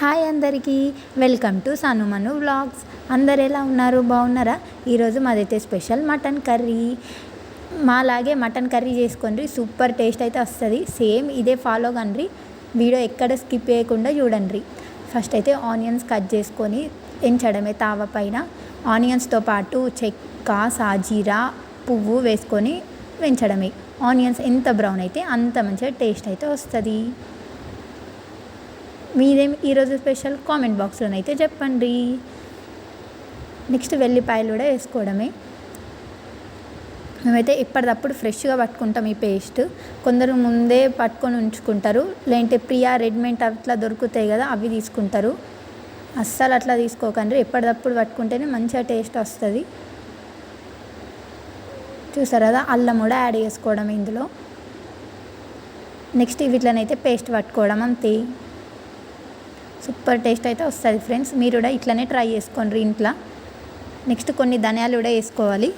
Hi అందరికీ. Welcome to Sanumanu vlogs. అందరు ఎలా ఉన్నారు? బాగున్నారా? ఈరోజు మాదైతే స్పెషల్ మటన్ కర్రీ. మాలాగే మటన్ కర్రీ చేసుకోండి. సూపర్ టేస్ట్ అయితే వస్తుంది. సేమ్ ఇదే ఫాలో కండ్రి. వీడియో ఎక్కడ స్కిప్ చేయకుండా చూడండి ఫస్ట్ అయితే ఆనియన్స్ కట్ చేసుకొని ఎంచడమే తావ పైన. ఆనియన్స్తో పాటు చెక్క సాజీరా పువ్వు వేసుకొని వెంచడమే. ఆనియన్స్ ఎంత బ్రౌన్ అయితే అంత మంచిగా టేస్ట్ అయితే వస్తుంది. మీదేం ఈరోజు స్పెషల్ కామెంట్ బాక్స్లోనైతే చెప్పండి. నెక్స్ట్ వెల్లిపాయలు కూడా వేసుకోవడమే. మేమైతే ఎప్పటికప్పుడు ఫ్రెష్గా పట్టుకుంటాం ఈ పేస్ట్. కొందరు ముందే పట్టుకొని ఉంచుకుంటారు. లేదంటే ప్రియా రెడీమేడ్ అట్లా దొరుకుతాయి కదా అవి తీసుకుంటారు. అస్సలు అట్లా తీసుకోకండి. ఎప్పటికప్పుడు పట్టుకుంటేనే మంచిగా టేస్ట్ వస్తుంది. చూసారు కదా అల్లం కూడా యాడ్ చేసుకోవడం ఇందులో. నెక్స్ట్ వీటిలోనైతే పేస్ట్ పట్టుకోవడం అంతే. సూపర్ టేస్ట్ అయితే వస్తుంది ఫ్రెండ్స్. మీరు కూడా ఇట్లనే ట్రై చేసుకోండి ఇంట్లో. నెక్స్ట్ కొన్ని ధనియాలు కూడా వేసుకోవాలి.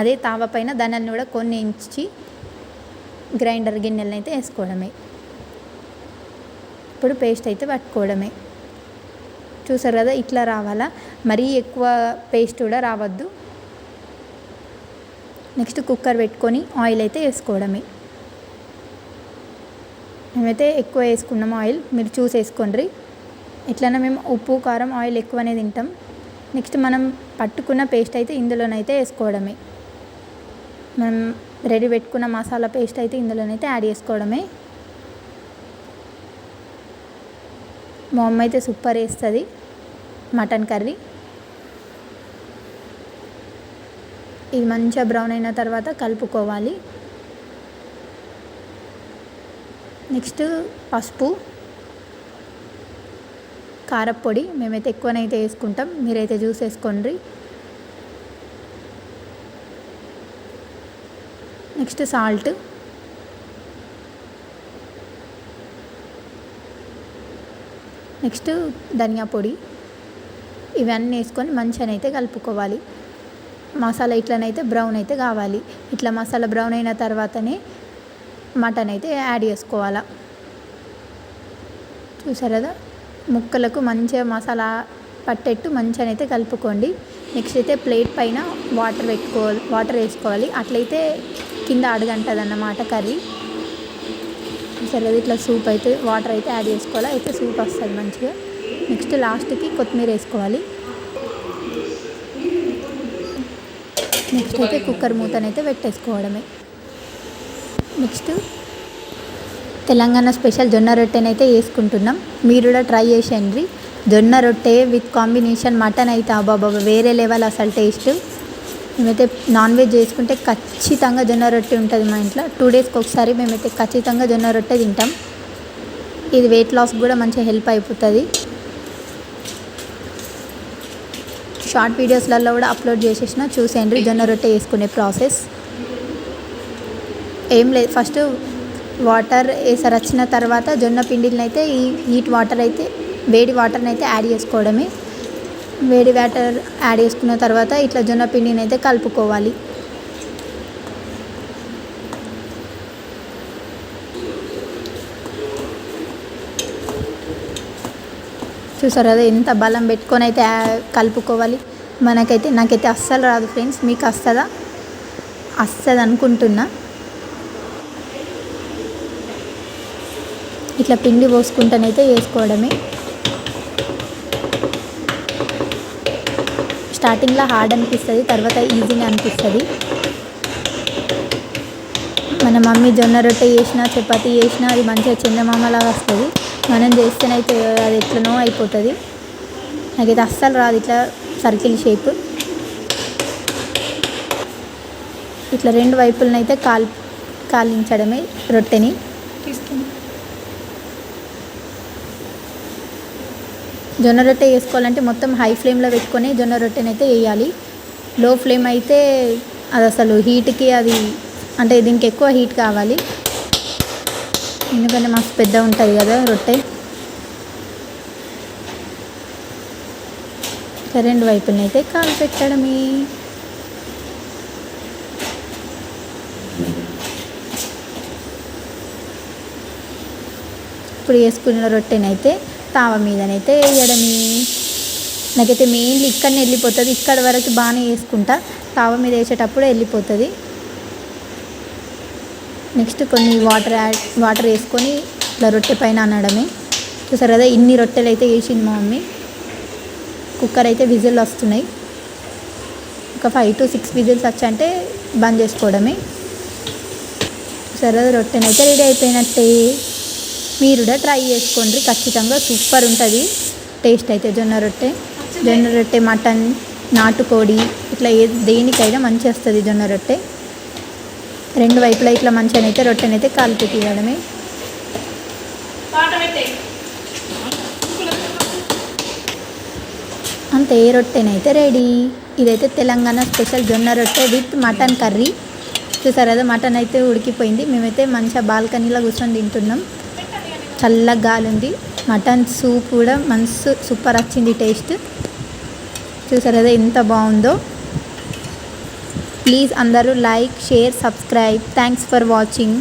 అదే తావ పైన ధనియాలను కూడా కొన్ని ఇంచి గ్రైండర్ గిన్నెలను అయితే వేసుకోవడమే. ఇప్పుడు పేస్ట్ అయితే పట్టుకోవడమే. చూసారు కదా ఇట్లా రావాలా? మరీ ఎక్కువ పేస్ట్ కూడా రావద్దు. నెక్స్ట్ కుక్కర్ పెట్టుకొని ఆయిల్ అయితే వేసుకోవడమే. మేమైతే ఎక్కువ వేసుకున్నాం ఆయిల్. మీరు చూసి వేసుకోండి ఇట్లనే మేము ఉప్పు కారం ఆయిల్ ఎక్కువనే తింటాం. నెక్స్ట్ మనం పట్టుకున్న పేస్ట్ అయితే ఇందులోనైతే వేసుకోవడమే. మనం రెడీ పెట్టుకున్న మసాలా పేస్ట్ అయితే ఇందులోనైతే యాడ్ చేసుకోవడమే. మా అమ్మ అయితే సూపర్ వేస్తుంది మటన్ కర్రీ. ఇది మంచిగా బ్రౌన్ అయిన తర్వాత కలుపుకోవాలి. నెక్స్ట్ పసుపు. కారపొడి మేమైతే ఎక్కువనైతే వేసుకుంటాం. మీరైతే జ్యూస్ వేసుకోండి. Next salt. నెక్స్ట్ ధనియా పొడి. ఇవన్నీ వేసుకొని మంచిగా అయితే కలుపుకోవాలి. మసాలా ఇట్లనైతే బ్రౌన్ అయితే కావాలి. ఇట్లా మసాలా బ్రౌన్ అయిన తర్వాతనే మటన్ అయితే యాడ్ చేసుకోవాలా. చూసారు కదా? ముక్కలకు మంచిగా మసాలా పట్టేట్టు మంచిగా అయితే కలుపుకోండి. నెక్స్ట్ అయితే ప్లేట్ పైన వాటర్ పెట్టుకోవాలి వాటర్ వేసుకోవాలి. అట్లయితే కింద అడగంటుంది అన్నమాట కర్రీ. సరే ఇట్లా సూప్ అయితే వాటర్ అయితే యాడ్ చేసుకోవాలి? అయితే సూప్ వస్తుంది మంచిగా. నెక్స్ట్ లాస్ట్కి కొత్తిమీర వేసుకోవాలి. నెక్స్ట్ అయితే కుక్కర్ మూతనైతే పెట్టేసుకోవడమే. నెక్స్ట్ తెలంగాణ స్పెషల్ జొన్న రొట్టెనైతే వేసుకుంటున్నాం. మీరు కూడా ట్రై చేసేయండి. జొన్న రొట్టె విత్ కాంబినేషన్ మటన్ అయితే అబ్బాబా వేరే లెవెల్ అసలు టేస్ట్. మేమైతే నాన్ వెజ్ చేసుకుంటే ఖచ్చితంగా జొన్న రొట్టె ఉంటుంది మా ఇంట్లో. టూ డేస్కి ఒకసారి మేమైతే ఖచ్చితంగా జొన్న రొట్టె తింటాం. ఇది వెయిట్ లాస్ కూడా మంచిగా హెల్ప్ అయిపోతుంది. షార్ట్ వీడియోస్లలో కూడా అప్లోడ్ చేసేసిన చూసేయండి. జొన్న రొట్టె వేసుకునే ప్రాసెస్ ఏం లేదు ఫస్ట్ వాటర్ వేసారు వచ్చిన తర్వాత జొన్న పిండిని అయితే ఈ హీట్ వాటర్ అయితే వేడి వాటర్ని అయితే యాడ్ చేసుకోవడమే. వేడి వాటర్ యాడ్ చేసుకున్న తర్వాత ఇట్లా జొన్న పిండిని అయితే కలుపుకోవాలి. చూసారు కదా ఎంత బలం పెట్టుకొని అయితే కలుపుకోవాలి. మనకైతే నాకైతే అస్సలు రాదు ఫ్రెండ్స్ మీకు వస్తుందా వస్తుంది అనుకుంటున్నా ఇట్లా పిండి పోసుకుంటానైతే వేసుకోవడమే. స్టార్టింగ్లో హార్డ్ అనిపిస్తుంది తర్వాత ఈజీగా అనిపిస్తుంది. మన మమ్మీ జొన్న రొట్టె చేసినా చపాతీ చేసినా అది మంచిగా చందమామలాగా వస్తుంది. మనం చేస్తేనైతే అది ఎట్లనో అయిపోతుంది. నాకైతే అస్సలు రాదు ఇట్లా సర్కిల్ షేప్. ఇట్లా రెండు వైపులనైతే కాల్ కాలించడమే రొట్టెని. జొన్న రొట్టె వేసుకోవాలంటే మొత్తం హై ఫ్లేమ్లో పెట్టుకొని జొన్న రొట్టెని అయితే వేయాలి. లో ఫ్లేమ్ అయితే అది అసలు హీట్కి అది అంటే దీనికి ఎక్కువ హీట్ కావాలి. ఎందుకంటే మస్తు పెద్ద ఉంటుంది కదా రొట్టె. రెండు వైపునైతే అయితే కాలు పెట్టడమే ఇప్పుడు వేసుకున్న రొట్టెనైతే తావ మీదనైతే వేయడమే నాకైతే మెయిన్లీ ఇక్కడనే వెళ్ళిపోతుంది. ఇక్కడ వరకు బాగానే వేసుకుంటా. తావ మీద వేసేటప్పుడు వెళ్ళిపోతుంది. నెక్స్ట్ కొన్ని వాటర్ యాడ్ వాటర్ వేసుకొని ఇట్లా రొట్టె పైన అనడమే. చూసారు కదా ఇన్ని రొట్టెలు అయితే వేసింది మా మమ్మీ. కుక్కర్ అయితే విజిల్ వస్తున్నాయి. ఒక ఫైవ్ టు సిక్స్ విజిల్స్ వచ్చంటే బంద్ చేసుకోవడమే. సరే రొట్టెనైతే రెడీ అయిపోయినట్టే. మీరు కూడా ట్రై చేసుకోండి. ఖచ్చితంగా సూపర్ ఉంటుంది. టేస్ట్ అయితే జొన్న రొట్టె. జొన్న రొట్టె మటన్ నాటుకోడి ఇట్లా ఏ దేనికైనా మంచి వస్తుంది జొన్న రొట్టె. రెండు వైపులా ఇట్లా మంచిగానైతే రొట్టెనైతే కాలుతూ తీయడమే. అంతే రొట్టెనైతే రెడీ. ఇదైతే తెలంగాణ స్పెషల్ జొన్న రొట్టె విత్ మటన్ కర్రీ. చూసారు కదా మటన్ అయితే ఉడికిపోయింది. మేమైతే మంచిగా బాల్కనీలో కూర్చొని తింటున్నాం. చల్లగా గాలి ఉంది మటన్ సూప్ కూడా మంచి సూపర్ వచ్చింది టేస్ట్. చూసారు కదా ఎంత బాగుందో. ప్లీజ్ అందరూ like share subscribe. Thanks for watching